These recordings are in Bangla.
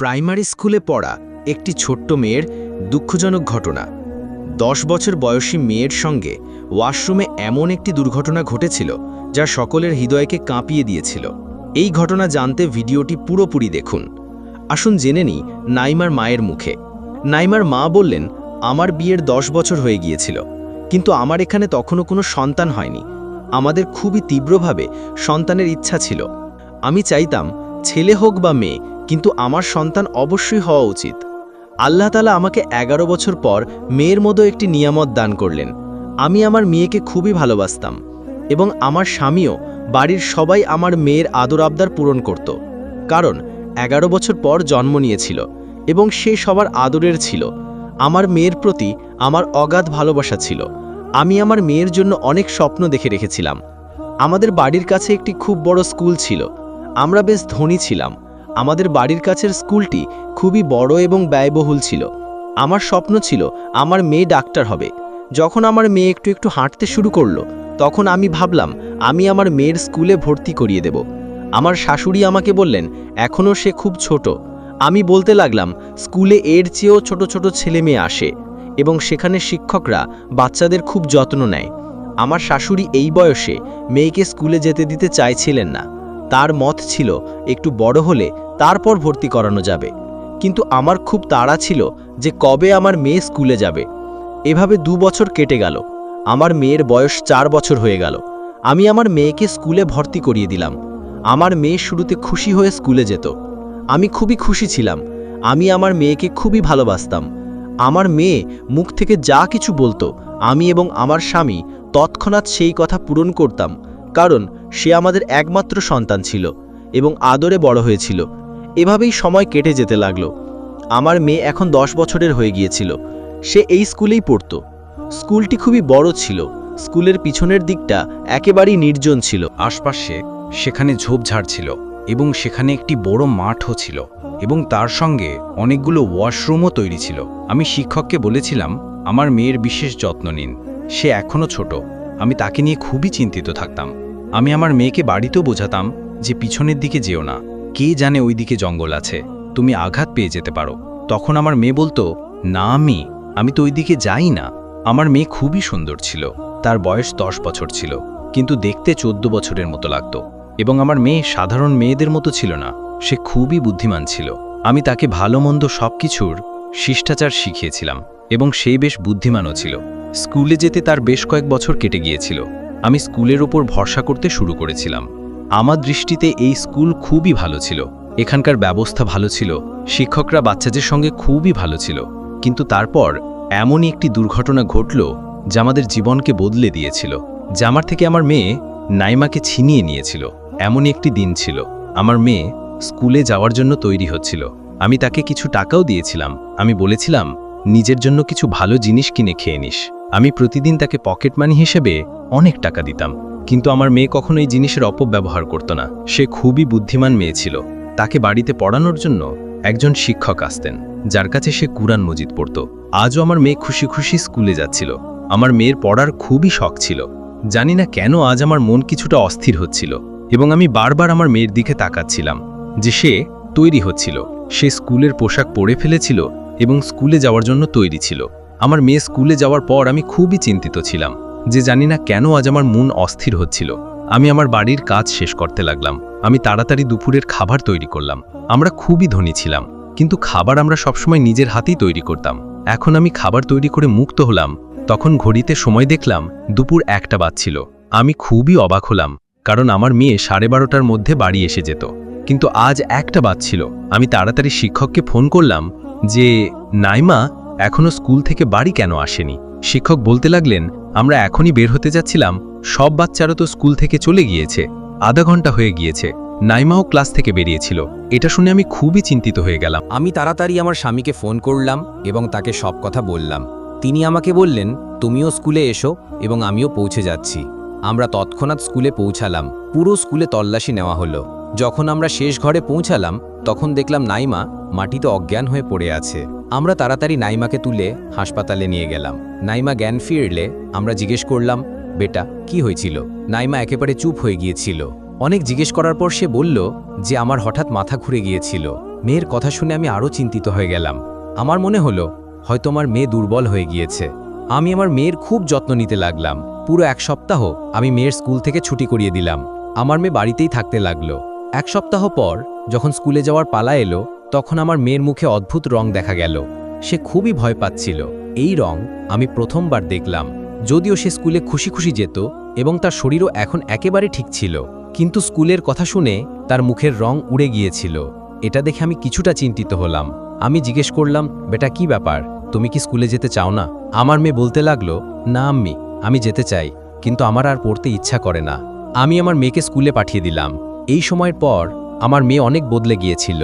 প্রাইমারি স্কুলে পড়া একটি ছোট্ট মেয়ের দুঃখজনক ঘটনা। দশ বছর বয়সী মেয়ের সঙ্গে ওয়াশরুমে এমন একটি দুর্ঘটনা ঘটেছিল, যা সকলের হৃদয়কে কাঁপিয়ে দিয়েছিল। এই ঘটনা জানতে ভিডিওটি পুরোপুরি দেখুন। আসুন জেনে নিই নাইমার মায়ের মুখে। নাইমার মা বললেন, আমার বিয়ের দশ বছর হয়ে গিয়েছিল, কিন্তু আমার এখানে তখনও কোনো সন্তান হয়নি। আমাদের খুবই তীব্রভাবে সন্তানের ইচ্ছা ছিল। আমি চাইতাম, ছেলে হোক বা মেয়ে কিন্তু আমার সন্তান অবশ্যই হওয়া উচিত। আল্লাহ তালা আমাকে এগারো বছর পর মেয়ের মতো একটি নিয়ামত দান করলেন। আমি আমার মেয়েকে খুবই ভালোবাসতাম এবং আমার স্বামীও বাড়ির সবাই আমার মেয়ের আদর আবদার পূরণ করত। কারণ এগারো বছর পর জন্ম নিয়েছিল এবং সে সবার আদরের ছিল। আমার মেয়ের প্রতি আমার অগাধ ভালোবাসা ছিল। আমি আমার মেয়ের জন্য অনেক স্বপ্ন দেখে রেখেছিলাম। আমাদের বাড়ির কাছে একটি খুব বড় স্কুল ছিল। আমরা বেশ ধনী ছিলাম। আমাদের বাড়ির কাছের স্কুলটি খুবই বড় এবং ব্যয়বহুল ছিল। আমার স্বপ্ন ছিল আমার মেয়ে ডাক্তার হবে। যখন আমার মেয়ে একটু একটু হাঁটতে শুরু করল, তখন আমি ভাবলাম, আমি আমার মেয়ের স্কুলে ভর্তি করিয়ে দেব। আমার শাশুড়ি আমাকে বললেন এখনও সে খুব ছোট। আমি বলতে লাগলাম, স্কুলে এর চেয়েও ছোট ছোট ছেলে মেয়ে আসে এবং সেখানে শিক্ষকরা বাচ্চাদের খুব যত্ন নেয়। আমার শাশুড়ি এই বয়সে মেয়েকে স্কুলে যেতে দিতে চাইছিলেন না। তার মত ছিল, একটু বড় হলে তারপর ভর্তি করানো যাবে। কিন্তু আমার খুব তাড়া ছিল যে কবে আমার মেয়ে স্কুলে যাবে। এভাবে দু বছর কেটে গেল। আমার মেয়ের বয়স চার বছর হয়ে গেল। আমি আমার মেয়েকে স্কুলে ভর্তি করিয়ে দিলাম। আমার মেয়ে শুরুতে খুশি হয়ে স্কুলে যেত। আমি খুবই খুশি ছিলাম। আমি আমার মেয়েকে খুবই ভালোবাসতাম। আমার মেয়ে মুখ থেকে যা কিছু বলতো, আমি এবং আমার স্বামী তৎক্ষণাৎ সেই কথা পূরণ করতাম। কারণ সে আমাদের একমাত্র সন্তান ছিল এবং আদরে বড় হয়েছিল। এভাবেই সময় কেটে যেতে লাগল। আমার মেয়ে এখন দশ বছরের হয়ে গিয়েছিল। সে এই স্কুলেই পড়তো। স্কুলটি খুবই বড় ছিল। স্কুলের পিছনের দিকটা একেবারেই নির্জন ছিল। আশপাশে সেখানে ঝোপঝাড় ছিল এবং সেখানে একটি বড় মাঠও ছিল এবং তার সঙ্গে অনেকগুলো ওয়াশরুমও তৈরি ছিল। আমি শিক্ষককে বলেছিলাম, আমার মেয়ের বিশেষ যত্ন নিন। সে এখনও ছোট। আমি তাকে নিয়ে খুবই চিন্তিত থাকতাম। আমি আমার মেয়েকে বাড়িতেও বোঝাতাম যে পিছনের দিকে যেও না। কে জানে ওই দিকে জঙ্গল আছে। তুমি আঘাত পেয়ে যেতে পারো। তখন আমার মেয়ে বলতো, না, আমি আমি তো ওই দিকে যাই না। আমার মেয়ে খুবই সুন্দর ছিল। তার বয়স দশ বছর ছিল, কিন্তু দেখতে চোদ্দ বছরের মতো লাগতো। এবং আমার মেয়ে সাধারণ মেয়েদের মতো ছিল না। সে খুবই বুদ্ধিমান ছিল। আমি তাকে ভালো মন্দ সব কিছুর শিষ্টাচার শিখিয়েছিলাম এবং সে বেশ বুদ্ধিমানও ছিল। স্কুলে যেতে তার বেশ কয়েক বছর কেটে গিয়েছিল। আমি স্কুলের ওপর ভরসা করতে শুরু করেছিলাম। আমার দৃষ্টিতে এই স্কুল খুবই ভালো ছিল। এখানকার ব্যবস্থা ভালো ছিল, শিক্ষকরা বাচ্চাদের সঙ্গে খুবই ভালো ছিল। কিন্তু তারপর এমনই একটি দুর্ঘটনা ঘটল যা আমাদের জীবনকে বদলে দিয়েছিল, যা আমার থেকে আমার মেয়ে নাইমাকে ছিনিয়ে নিয়েছিল। এমনই একটি দিন ছিল, আমার মেয়ে স্কুলে যাওয়ার জন্য তৈরি হচ্ছিল। আমি তাকে কিছু টাকাও দিয়েছিলাম, আমি বলেছিলাম, নিজের জন্য কিছু ভালো জিনিস কিনে খেয়ে নিস। আমি প্রতিদিন তাকে পকেট মানি হিসেবে অনেক টাকা দিতাম। কিন্তু আমার মেয়ে কখনো এই জিনিসের অপব্যবহার করত না। সে খুবই বুদ্ধিমান মেয়ে ছিল। তাকে বাড়িতে পড়ানোর জন্য একজন শিক্ষক আসতেন, যার কাছে সে কুরআন মজিদ পড়ত। আজও আমার মেয়ে খুশি খুশি স্কুলে যাচ্ছিল। আমার মেয়ের পড়ার খুবই শখ ছিল। জানি না কেন আজ আমার মন কিছুটা অস্থির হচ্ছিল এবং আমি বারবার আমার মেয়ের দিকে তাকাচ্ছিলাম যে সে তৈরি হচ্ছিল। সে স্কুলের পোশাক পরে ফেলেছিল এবং স্কুলে যাওয়ার জন্য তৈরি ছিল। আমার মেয়ে স্কুলে যাওয়ার পর আমি খুবই চিন্তিত ছিলাম। যে জানি না কেন আজ আমার মন অস্থির হচ্ছিল। আমি আমার বাড়ির কাজ শেষ করতে লাগলাম। আমি তাড়াতাড়ি দুপুরের খাবার তৈরি করলাম। আমরা খুবই ধনী ছিলাম, কিন্তু খাবার আমরা সবসময় নিজের হাতেই তৈরি করতাম। এখন আমি খাবার তৈরি করে মুক্ত হলাম। তখন ঘড়িতে সময় দেখলাম দুপুর একটা বাজছিল। আমি খুবই অবাক হলাম, কারণ আমার মেয়ে সাড়ে বারোটার মধ্যে বাড়ি এসে যেত। কিন্তু আজ একটা বাজছিল। আমি তাড়াতাড়ি শিক্ষককে ফোন করলাম যে, নাইমা, এখনও স্কুল থেকে বাড়ি কেন আসেনি? শিক্ষক বলতে লাগলেন আমরা এখনই বের হতে যাচ্ছিলাম, সব বাচ্চারা তো স্কুল থেকে চলে গিয়েছে, আধা ঘণ্টা হয়ে গিয়েছে, নাইমাও ক্লাস থেকে বেরিয়েছিল, এটা শুনে আমি খুবই চিন্তিত হয়ে গেলাম। আমি তাড়াতাড়ি আমার স্বামীকে ফোন করলাম এবং তাকে সব কথা বললাম। তিনি আমাকে বললেন, তুমিও স্কুলে এসো এবং আমিও পৌঁছে যাচ্ছি। আমরা তৎক্ষণাৎ স্কুলে পৌঁছালাম। পুরো স্কুলে তল্লাশি নেওয়া হলো। যখন আমরা শেষ ঘরে পৌঁছালাম, তখন দেখলাম নাইমা মাটিতে অজ্ঞান হয়ে পড়ে আছে। আমরা তাড়াতাড়ি নাইমাকে তুলে হাসপাতালে নিয়ে গেলাম। নাইমা জ্ঞান ফিরলে আমরা জিজ্ঞেস করলাম, বেটা, কি হয়েছিল? নাইমা একেবারে চুপ হয়ে গিয়েছিল। অনেক জিজ্ঞেস করার পর সে বলল যে, আমার হঠাৎ মাথা ঘুরে গিয়েছিল। মেয়ের কথা শুনে আমি আরও চিন্তিত হয়ে গেলাম। আমার মনে হলো, হয়তো আমার মেয়ে দুর্বল হয়ে গিয়েছে। আমি আমার মেয়ের খুব যত্ন নিতে লাগলাম। পুরো এক সপ্তাহ আমি মেয়ের স্কুল থেকে ছুটি করিয়ে দিলাম। আমার মেয়ে বাড়িতেই থাকতে লাগল। এক সপ্তাহ পর, যখন স্কুলে যাওয়ার পালা এলো, তখন আমার মেয়ের মুখে অদ্ভুত রং দেখা গেল। সে খুবই ভয় পাচ্ছিল। এই রং আমি প্রথমবার দেখলাম। যদিও সে স্কুলে খুশি খুশি যেত এবং তার শরীরও এখন একেবারে ঠিক ছিল। কিন্তু স্কুলের কথা শুনে তার মুখের রং উড়ে গিয়েছিল। এটা দেখে আমি কিছুটা চিন্তিত হলাম। আমি জিজ্ঞেস করলাম, বেটা, কি ব্যাপার? তুমি কি স্কুলে যেতে চাও না? আমার মেয়ে বলতে লাগল, না, আম্মি, আমি যেতে চাই, কিন্তু আমার আর পড়তে ইচ্ছা করে না। আমি আমার মেয়েকে স্কুলে পাঠিয়ে দিলাম। এই সময়ের পর আমার মেয়ে অনেক বদলে গিয়েছিল।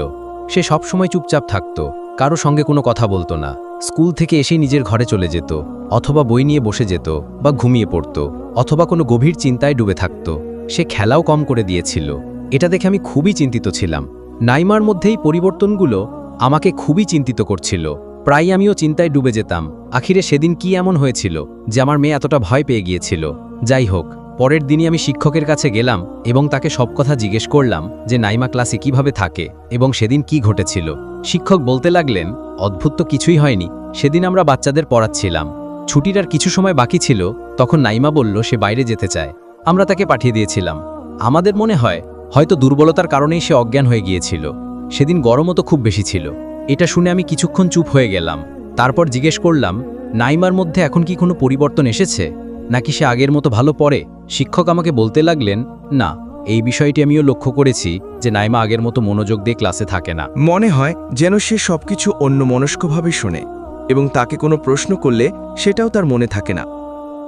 সে সব সময় চুপচাপ থাকত, কারও সঙ্গে কোনো কথা বলতো না। স্কুল থেকে এসেই নিজের ঘরে চলে যেত, অথবা বই নিয়ে বসে যেত বা ঘুমিয়ে পড়ত, অথবা কোনো গভীর চিন্তায় ডুবে থাকত। সে খেলাও কম করে দিয়েছিল। এটা দেখে আমি খুবই চিন্তিত ছিলাম। নাইমার মধ্যে এই পরিবর্তনগুলো আমাকে খুবই চিন্তিত করছিল। প্রায় আমিও চিন্তায় ডুবে যেতাম, আখিরে সেদিন কি এমন হয়েছিল যে আমার মেয়ে এতটা ভয় পেয়ে গিয়েছিল। যাই হোক পরের দিনই আমি শিক্ষকের কাছে গেলাম এবং তাকে সব কথা জিজ্ঞেস করলাম যে নাইমা ক্লাসে কীভাবে থাকে এবং সেদিন কি ঘটেছিল। শিক্ষক বলতে লাগলেন, অদ্ভুত তো কিছুই হয়নি। সেদিন আমরা বাচ্চাদের পড়াচ্ছিলাম। ছুটির আর কিছু সময় বাকি ছিল, তখন নাইমা বলল সে বাইরে যেতে চায়। আমরা তাকে পাঠিয়ে দিয়েছিলাম। আমাদের মনে হয়, হয়তো দুর্বলতার কারণেই সে অজ্ঞান হয়ে গিয়েছিল। সেদিন গরমও তো খুব বেশি ছিল। এটা শুনে আমি কিছুক্ষণ চুপ হয়ে গেলাম। তারপর জিজ্ঞেস করলাম, নাইমার মধ্যে এখন কি কোনো পরিবর্তন এসেছে? নাকি সে আগের মতো ভালো পড়ে? শিক্ষক আমাকে বলতে লাগলেন, না, এই বিষয়টি আমিও লক্ষ্য করেছি যে নাইমা আগের মতো মনোযোগ দিয়ে ক্লাসে থাকে না। মনে হয় যেন সে সবকিছু অন্য মনস্কভাবে শোনে এবং তাকে কোনো প্রশ্ন করলে সেটাও তার মনে থাকে না।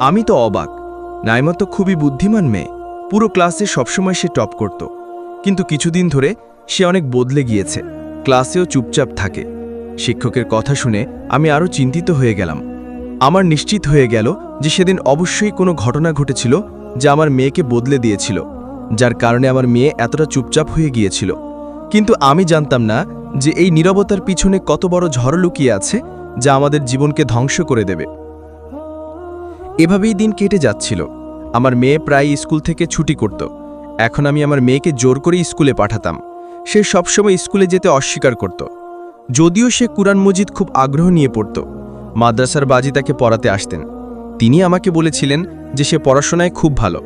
আমি তো অবাক। নাইমা তো খুবই বুদ্ধিমান মেয়ে। পুরো ক্লাসে সবসময় সে টপ করত। কিন্তু কিছুদিন ধরে সে অনেক বদলে গিয়েছে। ক্লাসেও চুপচাপ থাকে। শিক্ষকের কথা শুনে আমি আরও চিন্তিত হয়ে গেলাম। আমার নিশ্চিত হয়ে গেল যে সেদিন অবশ্যই কোনো ঘটনা ঘটেছিল যা আমার মেয়েকে বদলে দিয়েছিল, যার কারণে আমার মেয়ে এতটা চুপচাপ হয়ে গিয়েছিল। কিন্তু আমি জানতাম না যে এই নীরবতার পিছনে কত বড় ঝড় লুকিয়ে আছে যা আমাদের জীবনকে ধ্বংস করে দেবে। এভাবেই দিন কেটে যাচ্ছিল। আমার মেয়ে প্রায় স্কুল থেকে ছুটি করত। এখন আমি আমার মেয়েকে জোর করে স্কুলে পাঠাতাম। সে সবসময় স্কুলে যেতে অস্বীকার করত। যদিও সে কুরআন মজিদ খুব আগ্রহ নিয়ে পড়ত। মাদ্রাসার বাজি তাকে পড়াতে আসতেন। তিনি আমাকে বলেছিলেন যে সে পড়াশোনায় খুব ভালো।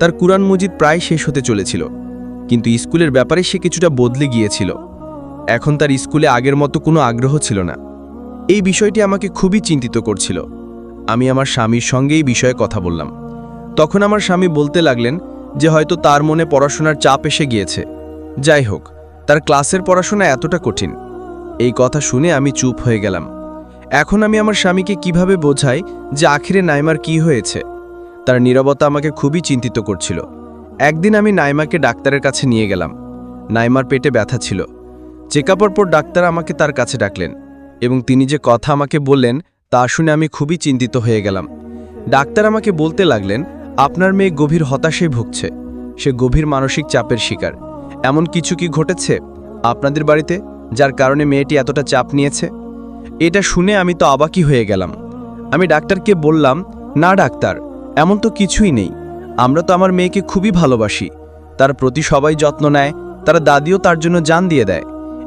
তার কুরআন মজিদ প্রায় শেষ হতে চলেছিল। কিন্তু স্কুলের ব্যাপারে সে কিছুটা বদলে গিয়েছিল। এখন তার স্কুলে আগের মতো কোনো আগ্রহ ছিল না। এই বিষয়টি আমাকে খুবই চিন্তিত করছিল। আমি আমার স্বামীর সঙ্গে এই বিষয়ে কথা বললাম। তখন আমার স্বামী বলতে লাগলেন যে হয়তো তার মনে পড়াশোনার চাপ এসে গিয়েছে। যাই হোক, তার ক্লাসের পড়াশোনা এতটা কঠিন। এই কথা শুনে আমি চুপ হয়ে গেলাম। এখন আমি আমার স্বামীকে কীভাবে বোঝাই যে আখিরে নাইমার কি হয়েছে? তার নীরবতা আমাকে খুবই চিন্তিত করছিল। একদিন আমি নাইমাকে ডাক্তারের কাছে নিয়ে গেলাম। নাইমার পেটে ব্যথা ছিল। চেকআপের পর ডাক্তার আমাকে তার কাছে ডাকলেন এবং তিনি যে কথা আমাকে বললেন তা শুনে আমি খুবই চিন্তিত হয়ে গেলাম। ডাক্তার আমাকে বলতে লাগলেন, আপনার মেয়ে গভীর হতাশায় ভুগছে। সে গভীর মানসিক চাপের শিকার। এমন কিছু কি ঘটেছে আপনাদের বাড়িতে, যার কারণে মেয়েটি এতটা চাপ নিয়েছে? এটা শুনে আমি তো অবাকই হয়ে গেলাম। আমি ডাক্তারকে বললাম, না, ডাক্তার, এমন তো কিছুই নেই। আমরা তো আমার মেয়েকে খুবই ভালোবাসি। তার প্রতি সবাই যত্ন নেয়, তার দাদিও তার জন্য জান দিয়ে দেয়।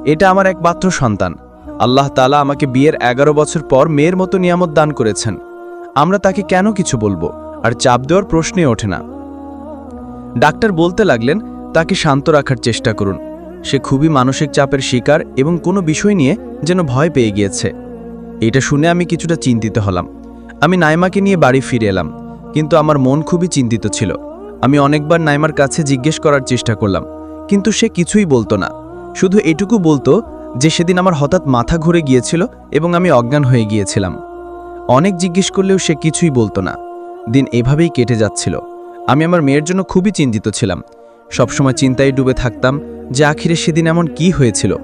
এটা আমার একমাত্র সন্তান। আল্লাহ তালা আমাকে বিয়ের এগারো বছর পর মেয়ের মতো নিয়ামত দান করেছেন। আমরা তাকে কেন কিছু বলব? আর চাপ দেওয়ার প্রশ্নে ওঠে না। ডাক্তার বলতে লাগলেন, তাকে শান্ত রাখার চেষ্টা করুন। সে খুবই মানসিক চাপের শিকার এবং কোনো বিষয় নিয়ে যেন ভয় পেয়ে গিয়েছে। এটা শুনে আমি কিছুটা চিন্তিত হলাম। আমি নাইমাকে নিয়ে বাড়ি ফিরে এলাম, কিন্তু আমার মন খুবই চিন্তিত ছিল। আমি অনেকবার নাইমার কাছে জিজ্ঞেস করার চেষ্টা করলাম, কিন্তু সে কিছুই বলতো না। শুধু এটুকু বলতো যে সেদিন আমার হঠাৎ মাথা ঘুরে গিয়েছিল এবং আমি অজ্ঞান হয়ে গিয়েছিলাম। অনেক জিজ্ঞেস করলেও সে কিছুই বলতো না। দিন এভাবেই কেটে যাচ্ছিল। আমি আমার মেয়ের জন্য খুবই চিন্তিত ছিলাম। সবসময় চিন্তায় ডুবে থাকতাম যে আখিরে সেদিন এমন কি হয়েছিল।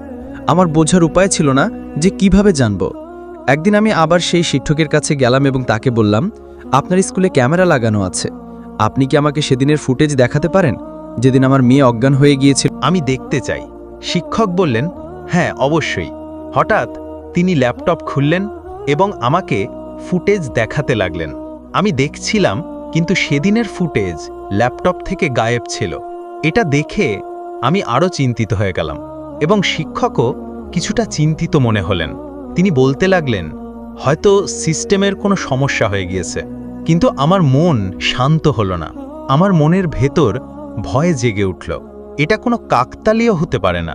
আমার বোঝার উপায় ছিল না যে কীভাবে জানব। একদিন আমি আবার সেই শিক্ষকের কাছে গেলাম এবং তাকে বললাম, আপনার স্কুলে ক্যামেরা লাগানো আছে। আপনি কি আমাকে সেদিনের ফুটেজ দেখাতে পারেন? যেদিন আমার মেয়ে অজ্ঞান হয়ে গিয়েছিল আমি দেখতে চাই। শিক্ষক বললেন হ্যাঁ অবশ্যই। হঠাৎ তিনি ল্যাপটপ খুললেন এবং আমাকে ফুটেজ দেখাতে লাগলেন। আমি দেখছিলাম, কিন্তু সেদিনের ফুটেজ ল্যাপটপ থেকে গায়েব ছিল। এটা দেখে আমি আরও চিন্তিত হয়ে গেলাম এবং শিক্ষকও কিছুটা চিন্তিত মনে হলেন। তিনি বলতে লাগলেন, হয়তো সিস্টেমের কোনো সমস্যা হয়ে গিয়েছে, কিন্তু আমার মন শান্ত হলো না। আমার মনের ভেতর ভয়ে জেগে উঠল। এটা কোনো কাকতালীয় হতে পারে না।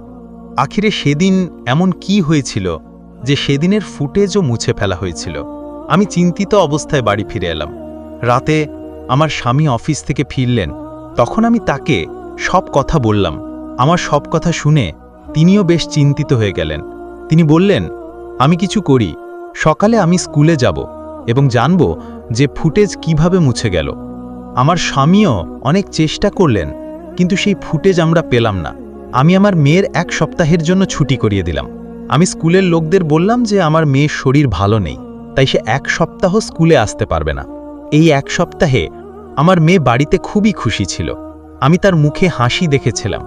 আখিরে সেদিন এমন কি হয়েছিল যে সেদিনের ফুটেজও মুছে ফেলা হয়েছিল। আমি চিন্তিত অবস্থায় বাড়ি ফিরে এলাম। রাতে আমার স্বামী অফিস থেকে ফিরলেন। তখন আমি তাকে সব কথা বললাম। আমার সব কথা শুনে তিনিও বেশ চিন্তিত হয়ে গেলেন। তিনি বললেন আমি কিছু করি। সকালে আমি স্কুলে যাব এবং জানব যে ফুটেজ কীভাবে মুছে গেল। আমার স্বামীও অনেক চেষ্টা করলেন, কিন্তু সেই ফুটেজ আমরা পেলাম না। আমি আমার মেয়ের এক সপ্তাহের জন্য ছুটি করিয়ে দিলাম। আমি স্কুলের লোকদের বললাম যে আমার মেয়ের শরীর ভালো নেই, তাই সে এক সপ্তাহ স্কুলে আসতে পারবে না। এই এক সপ্তাহে আমার মেয়ে বাড়িতে খুবই খুশি ছিল। আমি তার মুখে হাসি দেখেছিলাম।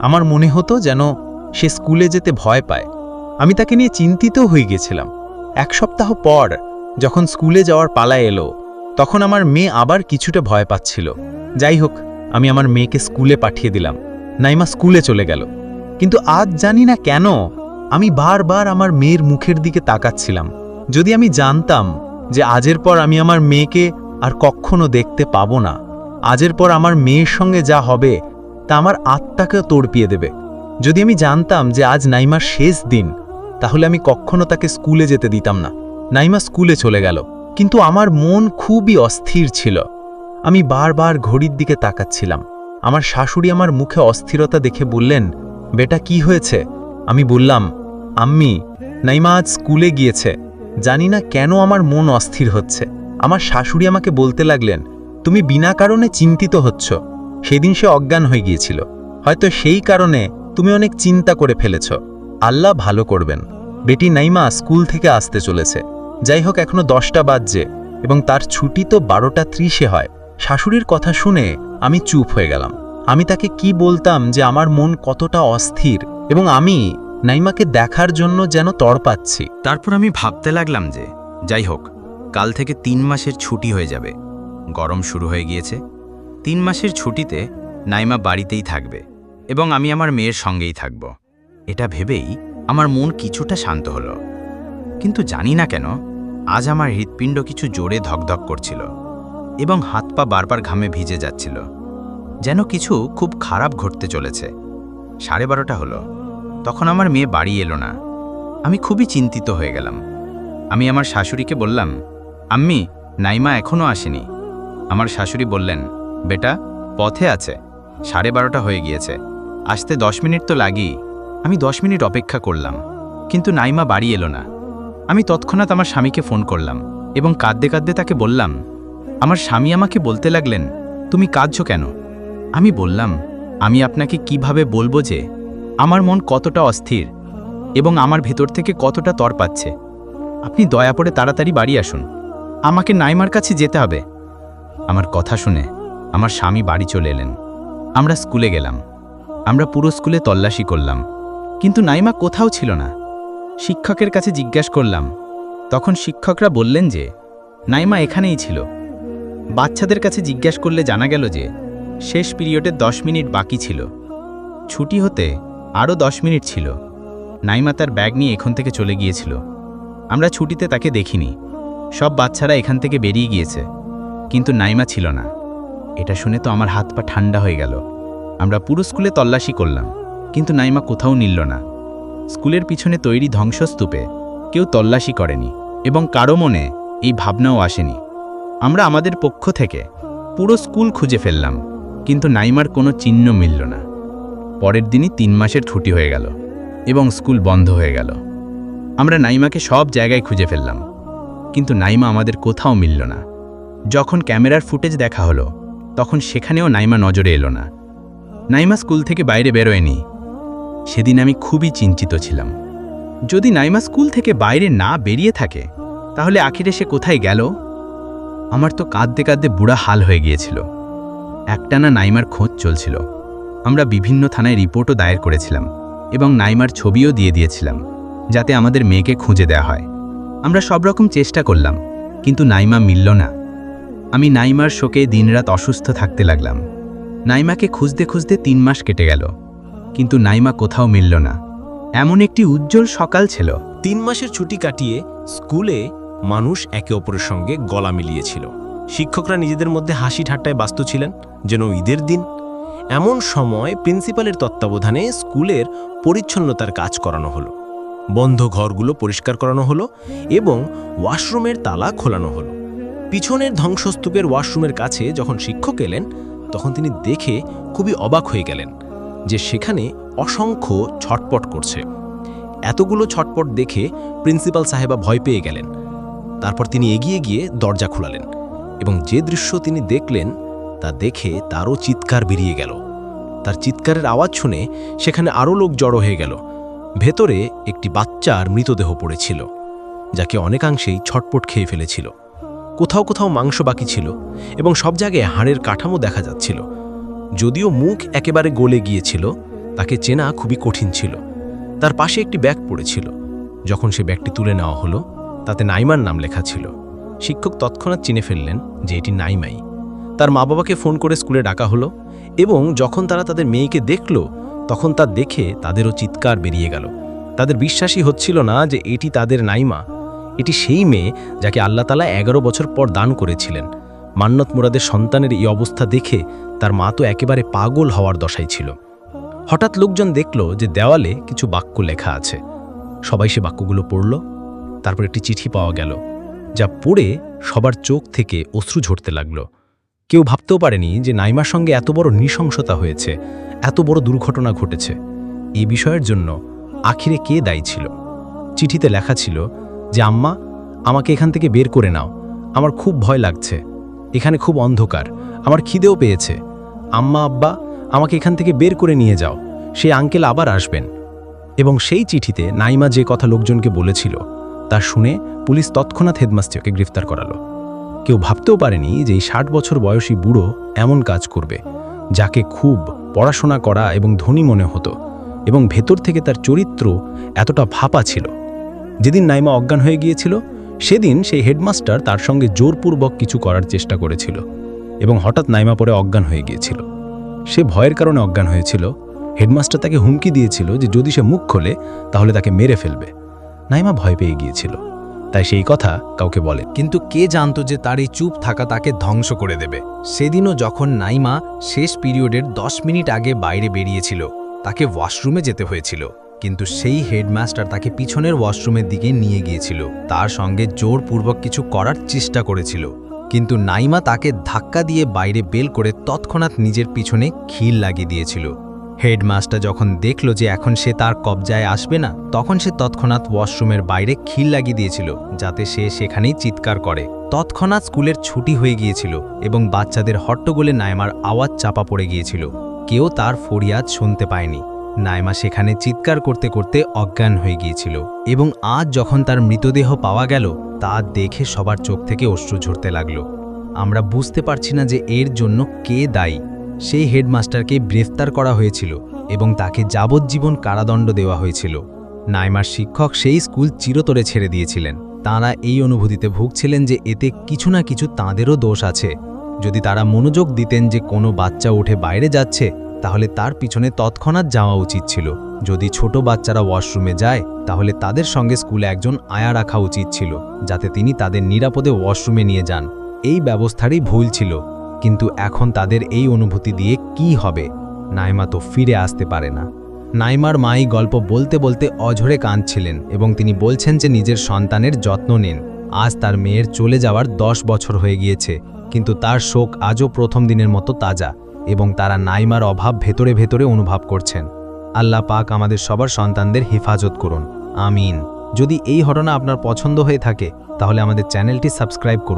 আমার মনে হতো যেন সে স্কুলে যেতে ভয় পায়। আমি তাকে নিয়ে চিন্তিত হয়ে গেছিলাম। এক সপ্তাহ পর যখন স্কুলে যাওয়ার পালা এলো, তখন আমার মেয়ে আবার কিছুটা ভয় পাচ্ছিল। যাই হোক, আমি আমার মেয়েকে স্কুলে পাঠিয়ে দিলাম। নাইমা স্কুলে চলে গেল। কিন্তু আজ জানি না কেন আমি বারবার আমার মেয়ের মুখের দিকে তাকাচ্ছিলাম। যদি আমি জানতাম যে আজের পর আমি আমার মেয়েকে আর কখনো দেখতে পাবো না, আজের পর আমার মেয়ের সঙ্গে যা হবে তা আমার আত্মাকে তোড়পিয়ে দেবে। যদি আমি জানতাম যে আজ নাইমার শেষ দিন তাহলে আমি কখনো তাকে স্কুলে যেতে দিতাম না। নাইমা স্কুলে চলে গেল। কিন্তু আমার মন খুবই অস্থির ছিল। আমি বারবার ঘড়ির দিকে তাকাচ্ছিলাম। আমার শাশুড়ি আমার মুখে অস্থিরতা দেখে বললেন, বেটা, কি হয়েছে? আমি বললাম, আম্মি, নাইমা আজ স্কুলে গিয়েছে। জানি না কেন আমার মন অস্থির হচ্ছে। আমার শাশুড়ি আমাকে বলতে লাগলেন, তুমি বিনা কারণে চিন্তিত হচ্ছ। সেদিন সে অজ্ঞান হয়ে গিয়েছিল। হয়তো সেই কারণে তুমি অনেক চিন্তা করে ফেলেছ। আল্লাহ ভালো করবেন। বেটি নাইমা স্কুল থেকে আসতে চলেছে। যাই হোক এখনও দশটা বাজছে এবং তার ছুটি তো বারোটা ত্রিশে হয়। শাশুড়ির কথা শুনে আমি চুপ হয়ে গেলাম। আমি তাকে কি বলতাম যে আমার মন কতটা অস্থির এবং আমি নাইমাকে দেখার জন্য যেন তড়পাচ্ছি তারপর আমি ভাবতে লাগলাম যে যাই হোক কাল থেকে তিন মাসের ছুটি হয়ে যাবে। গরম শুরু হয়ে গিয়েছে। তিন মাসের ছুটিতে নাইমা বাড়িতেই থাকবে এবং আমি আমার মেয়ের সঙ্গেই থাকব। এটা ভেবেই আমার মন কিছুটা শান্ত হলো। কিন্তু জানি না কেন, আজ আমার হৃৎপিণ্ড কিছু জোরে ধকধক করছিল এবং হাত পা বারবার ঘামে ভিজে যাচ্ছিল। যেন কিছু খুব খারাপ ঘটতে চলেছে। সাড়ে বারোটা হলো। তখন আমার মেয়ে বাড়ি এলো না। আমি খুবই চিন্তিত হয়ে গেলাম। আমি আমার শাশুড়িকে বললাম, আম্মি, নাইমা এখনও আসেনি। আমার শাশুড়ি বললেন, বেটা, পথে আছে। সাড়ে বারোটা হয়ে গিয়েছে। আসতে দশ মিনিট তো লাগেই। আমি দশ মিনিট অপেক্ষা করলাম, কিন্তু নাইমা বাড়ি এলো না। আমি তৎক্ষণাৎ আমার স্বামীকে ফোন করলাম এবং কাঁদতে কাঁদতে তাকে বললাম, আমার স্বামী আমাকে বলতে লাগলেন, তুমি কাঁদছ কেন? আমি বললাম, আমি আপনাকে কীভাবে বলব যে আমার মন কতটা অস্থির এবং আমার ভেতর থেকে কতটা তর পাচ্ছে? আপনি দয়া করে তাড়াতাড়ি বাড়ি আসুন। আমাকে নাইমার কাছে যেতে হবে। আমার কথা শুনে আমার স্বামী বাড়ি চলে এলেন। আমরা স্কুলে গেলাম। আমরা পুরো স্কুলে তল্লাশি করলাম। কিন্তু নাইমা কোথাও ছিল না। শিক্ষকের কাছে জিজ্ঞাসা করলাম। তখন শিক্ষকরা বললেন যে, নাইমা এখানেই ছিল। বাচ্চাদের কাছে জিজ্ঞাসা করলে জানা গেল যে, শেষ পিরিয়ডে দশ মিনিট বাকি ছিল। ছুটি হতে আরও দশ মিনিট ছিল। নাইমা তার ব্যাগ নিয়ে এখান থেকে চলে গিয়েছিল। আমরা ছুটিতে তাকে দেখিনি। সব বাচ্চারা এখান থেকে বেরিয়ে গিয়েছে। কিন্তু নাইমা ছিল না। এটা শুনে তো আমার হাত পা ঠান্ডা হয়ে গেল। আমরা পুরো স্কুলে তল্লাশি করলাম। কিন্তু নাইমা কোথাও নিল না। স্কুলের পিছনে তৈরি ধ্বংসস্তূপে কেউ তল্লাশি করেনি এবং কারও মনে এই ভাবনাও আসেনি। আমরা আমাদের পক্ষ থেকে পুরো স্কুল খুঁজে ফেললাম, কিন্তু নাইমার কোনো চিহ্ন মিলল না। পরের দিনই তিন মাসের ছুটি হয়ে গেল এবং স্কুল বন্ধ হয়ে গেল। আমরা নাইমাকে সব জায়গায় খুঁজে ফেললাম, কিন্তু নাইমা আমাদের কোথাও মিলল না। যখন ক্যামেরার ফুটেজ দেখা হলো, তখন সেখানেও নাইমা নজরে এলো না। নাইমা স্কুল থেকে বাইরে বেরোয়নি সেদিন আমি খুবই চিন্তিত ছিলাম। যদি নাইমা স্কুল থেকে বাইরে না বেরিয়ে থাকে, তাহলে আখিরে সে কোথায় গেল? আমার তো কাঁদতে কাঁদতে বুড়া হাল হয়ে গিয়েছিল। একটানা নাইমার খোঁজ চলছিল। আমরা বিভিন্ন থানায় রিপোর্টও দায়ের করেছিলাম এবং নাইমার ছবিও দিয়ে দিয়েছিলাম, যাতে আমাদের মেয়েকে খুঁজে দেয়া হয়। আমরা সব রকম চেষ্টা করলাম, কিন্তু নাইমা মিলল না। আমি নাইমার শোকে দিনরাত অসুস্থ থাকতে লাগলাম। নাইমাকে খুঁজতে খুঁজতে তিন মাস কেটে গেল। কিন্তু নাইমা কোথাও মিলল না। এমন একটি উজ্জ্বল সকাল ছিল। তিন মাসের ছুটি কাটিয়ে স্কুলে মানুষ একে অপরের সঙ্গে গলা মিলিয়েছিল। শিক্ষকরা নিজেদের মধ্যে হাসি ঠাট্টায় ব্যস্ত ছিলেন, যেন ঈদের দিন। এমন সময় প্রিন্সিপালের তত্ত্বাবধানে স্কুলের পরিচ্ছন্নতার কাজ করানো হলো। বন্ধ ঘরগুলো পরিষ্কার করানো হলো এবং ওয়াশরুমের তালা খোলানো হলো। পিছনের ধ্বংসস্তূপের ওয়াশরুমের কাছে যখন শিক্ষক এলেন, তখন তিনি দেখে খুবই অবাক হয়ে গেলেন। যে সেখানে অসংখ্য ছটপট করছে। এতগুলো ছটপট দেখে প্রিন্সিপাল সাহেবা ভয় পেয়ে গেলেন। তারপর তিনি এগিয়ে গিয়ে দরজা খুলালেন এবং যে দৃশ্য তিনি দেখলেন তা দেখে তারও চিৎকার বেরিয়ে গেল। তার চিৎকারের আওয়াজ শুনে সেখানে আরও লোক জড়ো হয়ে গেল। ভেতরে একটি বাচ্চার মৃতদেহ পড়েছিল, যাকে অনেকাংশেই ছটপট খেয়ে ফেলেছিল। কোথাও কোথাও মাংস বাকি ছিল এবং সব জায়গায় হাড়ের কাঠামো দেখা যাচ্ছিল। যদিও মুখ একেবারে গলে গিয়েছিল, তাকে চেনা খুবই কঠিন ছিল। তার পাশে একটি ব্যাগ পড়েছিল। যখন সে ব্যাগটি তুলে নেওয়া হলো, তাতে নাইমার নাম লেখা ছিল। শিক্ষক তৎক্ষণাৎ চিনে ফেললেন যে এটি নাইমাই। তার মা বাবাকে ফোন করে স্কুলে ডাকা হলো এবং যখন তারা তাদের মেয়েকে দেখল, তখন তা দেখে তাদেরও চিৎকার বেরিয়ে গেল। তাদের বিশ্বাসই হচ্ছিল না যে এটি তাদের নাইমা। এটি সেই মেয়ে যাকে আল্লাহ তালা এগারো বছর পর দান করেছিলেন। মান্নত মুরাদের সন্তানের এই অবস্থা দেখে তার মা তো একেবারে পাগল হওয়ার দশাই ছিল। হঠাৎ লোকজন দেখল যে দেওয়ালে কিছু বাক্য লেখা আছে। সবাই সে বাক্যগুলো পড়ল, তারপর একটি চিঠি পাওয়া গেল, যা পড়ে সবার চোখ থেকে অশ্রু ঝরতে লাগল। কেউ ভাবতেও পারেনি যে নাইমার সঙ্গে এত বড় নৃশংসতা হয়েছে, এত বড় দুর্ঘটনা ঘটেছে। এ বিষয়ের জন্য আখিরে কে দায়ী ছিল? চিঠিতে লেখা ছিল যে, আম্মা, আমাকে এখান থেকে বের করে নাও। আমার খুব ভয় লাগছে। এখানে খুব অন্ধকার। আমার খিদেও পেয়েছে। আম্মা, আব্বা, আমাকে এখান থেকে বের করে নিয়ে যাও। সেই আঙ্কেল আবার আসবেন। এবং সেই চিঠিতে নাইমা যে কথা লোকজনকে বলেছিল, তা শুনে পুলিশ তৎক্ষণাৎ হেডমাস্টারকে গ্রেফতার করালো। কেউ ভাবতেও পারেনি যে এই ষাট বছর বয়সী বুড়ো এমন কাজ করবে, যাকে খুব পড়াশোনা করা এবং ধনী মনে হতো, এবং ভেতর থেকে তার চরিত্র এতটা ভাপা ছিল। যেদিন নাইমা অজ্ঞান হয়ে গিয়েছিল সেদিন সেই হেডমাস্টার তার সঙ্গে জোরপূর্বক কিছু করার চেষ্টা করেছিল এবং হঠাৎ নাইমা পরে অজ্ঞান হয়ে গিয়েছিল। সে ভয়ের কারণে অজ্ঞান হয়েছিল। হেডমাস্টার তাকে হুমকি দিয়েছিল যে যদি সে মুখ খোলে, তাহলে তাকে মেরে ফেলবে। নাইমা ভয় পেয়ে গিয়েছিল। তাই সেই কথা কাউকে বলে। কিন্তু কে জানতো যে তার এই চুপ থাকা তাকে ধ্বংস করে দেবে? সেদিনও যখন নাইমা শেষ পিরিয়ডের দশ মিনিট আগে বাইরে বেরিয়েছিল, তাকে ওয়াশরুমে যেতে হয়েছিল। কিন্তু সেই হেডমাস্টার তাকে পিছনের ওয়াশরুমের দিকে নিয়ে গিয়েছিল। তার সঙ্গে জোরপূর্বক কিছু করার চেষ্টা করেছিল। কিন্তু নাইমা তাকে ধাক্কা দিয়ে বাইরে বেল করে তৎক্ষণাৎ নিজের পিছনে খিল লাগিয়ে দিয়েছিল। হেডমাস্টার যখন দেখল যে এখন সে তার কবজায় আসবে না, তখন সে তৎক্ষণাৎ ওয়াশরুমের বাইরে খিল লাগিয়ে দিয়েছিল, যাতে সে সেখানেই চিৎকার করে। তৎক্ষণাৎ স্কুলের ছুটি হয়ে গিয়েছিল এবং বাচ্চাদের হট্টগোলে নাইমার আওয়াজ চাপা পড়ে গিয়েছিল। কেউ তার ফরিয়াদ শুনতে পায়নি। নাইমা সেখানে চিৎকার করতে করতে অজ্ঞান হয়ে গিয়েছিল এবং আজ যখন তার মৃতদেহ পাওয়া গেল, তা দেখে সবার চোখ থেকে অশ্রু ঝরতে লাগল। আমরা বুঝতে পারছি না যে এর জন্য কে দায়ী। সেই হেডমাস্টারকে গ্রেফতার করা হয়েছিল এবং তাকে যাবজ্জীবন কারাদণ্ড দেওয়া হয়েছিল। নাইমার শিক্ষক সেই স্কুল চিরতরে ছেড়ে দিয়েছিলেন। তাঁরা এই অনুভূতিতে ভুগছিলেন যে এতে কিছু না কিছু তাঁদেরও দোষ আছে। যদি তারা মনোযোগ দিতেন যে কোনো বাচ্চা উঠে বাইরে যাচ্ছে তাহলে তার পিছনে তৎক্ষণাৎ যাওয়া উচিত ছিল। যদি ছোট বাচ্চারা ওয়াশরুমে যায়, তাহলে তাদের সঙ্গে স্কুলে একজন আয়া রাখা উচিত ছিল, যাতে তিনি তাদের নিরাপদে ওয়াশরুমে নিয়ে যান। এই ব্যবস্থারই ভুল ছিল। কিন্তু এখন তাদের এই অনুভূতি দিয়ে কি হবে? নাইমা তো ফিরে আসতে পারে না। নাইমার মাই গল্প বলতে বলতে অঝরে কাঁদছিলেন এবং তিনি বলছেন যে নিজের সন্তানের যত্ন নেন। আজ তার মেয়ের চলে যাওয়ার দশ বছর হয়ে গিয়েছে, কিন্তু তার শোক আজও প্রথম দিনের মতো তাজা। এবং তারা নাইমার অভাব ভেতরে ভেতরে অনুভব করছেন। আল্লাহ পাক আমাদের সবার সন্তানদের হেফাজত করুন। আমিন। যদি এই ঘটনা আপনার পছন্দ হয়ে থাকে, তাহলে আমাদের চ্যানেলটি সাবস্ক্রাইব করুন।